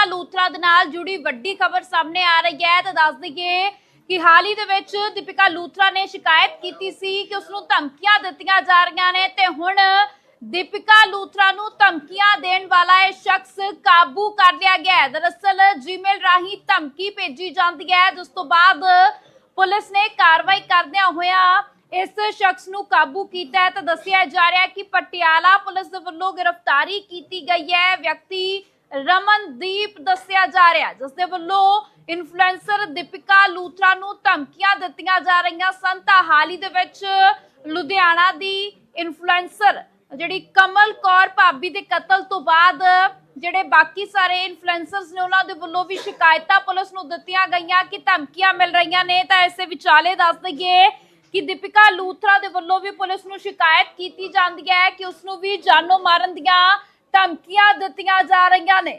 ਦੀਪਿਕਾ ਲੂਥਰਾ ਦੇ ਨਾਲ ਜੁੜੀ ਵੱਡੀ ਖਬਰ ਸਾਹਮਣੇ ਆ ਰਹੀ ਹੈ। ਤਾਂ ਦੱਸ ਦਈਏ ਕਿ ਹਾਲ ਹੀ ਦੇ ਵਿੱਚ ਦੀਪਿਕਾ ਲੂਥਰਾ ਨੇ ਸ਼ਿਕਾਇਤ ਕੀਤੀ ਸੀ ਕਿ ਉਸ ਨੂੰ ਧਮਕੀਆਂ ਦਿੱਤੀਆਂ ਜਾ ਰਹੀਆਂ ਨੇ ਤੇ ਹੁਣ ਦੀਪਿਕਾ ਲੂਥਰਾ ਨੂੰ ਧਮਕੀਆਂ ਦੇਣ ਵਾਲਾ ਇਹ ਸ਼ਖਸ ਕਾਬੂ ਕਰ ਲਿਆ ਗਿਆ ਹੈ। ਦਰਅਸਲ ਜੀਮੇਲ ਰਾਹੀਂ ਧਮਕੀ ਭੇਜੀ ਜਾਂਦੀ ਹੈ। ਜਿਸ ਤੋਂ ਬਾਅਦ ਪੁਲਿਸ ਨੇ ਕਾਰਵਾਈ ਕਰਦਿਆਂ ਹੋਇਆ ਇਸ ਸ਼ਖਸ ਨੂੰ ਕਾਬੂ ਕੀਤਾ ਹੈ। ਤਾਂ ਦੱਸਿਆ ਜਾ ਰਿਹਾ ਹੈ ਕਿ ਪਟਿਆਲਾ ਪੁਲਿਸ ਦੇ ਵੱਲੋਂ ਗ੍ਰਿਫਤਾਰੀ ਕੀਤੀ ਗਈ ਹੈ। ਵਿਅਕਤੀ ਰਮਨਦੀਪ ਦੱਸਿਆ ਜਾ ਰਿਹਾ ਜਿਸ ਦੇ ਵੱਲੋਂ ਇਨਫਲੂਐਂਸਰ ਦੀਪਿਕਾ ਲੂਥਰਾ ਨੂੰ ਧਮਕੀਆਂ ਦਿੱਤੀਆਂ ਜਾ ਰਹੀਆਂ ਸਨ। ਤਾਂ ਹਾਲ ਹੀ ਦੇ ਵਿੱਚ ਲੁਧਿਆਣਾ ਦੀ ਇਨਫਲੂਐਂਸਰ ਜਿਹੜੀ ਕਮਲ ਕੌਰ ਭਾਬੀ ਦੇ ਕਤਲ ਤੋਂ ਬਾਅਦ ਜਿਹੜੇ ਬਾਕੀ ਸਾਰੇ ਇਨਫਲੂਐਂਸਰਸ ਨੇ, ਉਹਨਾਂ ਦੇ ਵੱਲੋਂ ਵੀ ਸ਼ਿਕਾਇਤਾਂ ਪੁਲਿਸ ਨੂੰ ਦਿੱਤੀਆਂ ਗਈਆਂ ਕਿ ਧਮਕੀਆਂ ਮਿਲ ਰਹੀਆਂ ਨੇ। ਤਾਂ ਇਸੇ ਵਿਚਾਲੇ ਦੱਸ ਦਈਏ ਕਿ ਦੀਪਿਕਾ ਲੂਥਰਾ ਦੇ ਵੱਲੋਂ ਵੀ ਪੁਲਿਸ ਨੂੰ ਸ਼ਿਕਾਇਤ ਕੀਤੀ ਜਾਂਦੀ ਹੈ ਕਿ ਉਸ ਨੂੰ ਵੀ ਜਾਨੋਂ ਮਾਰਨ ਦੀਆਂ ਧਮਕੀਆਂ ਦਿੱਤੀਆਂ ਜਾ ਰਹੀਆਂ ਨੇ।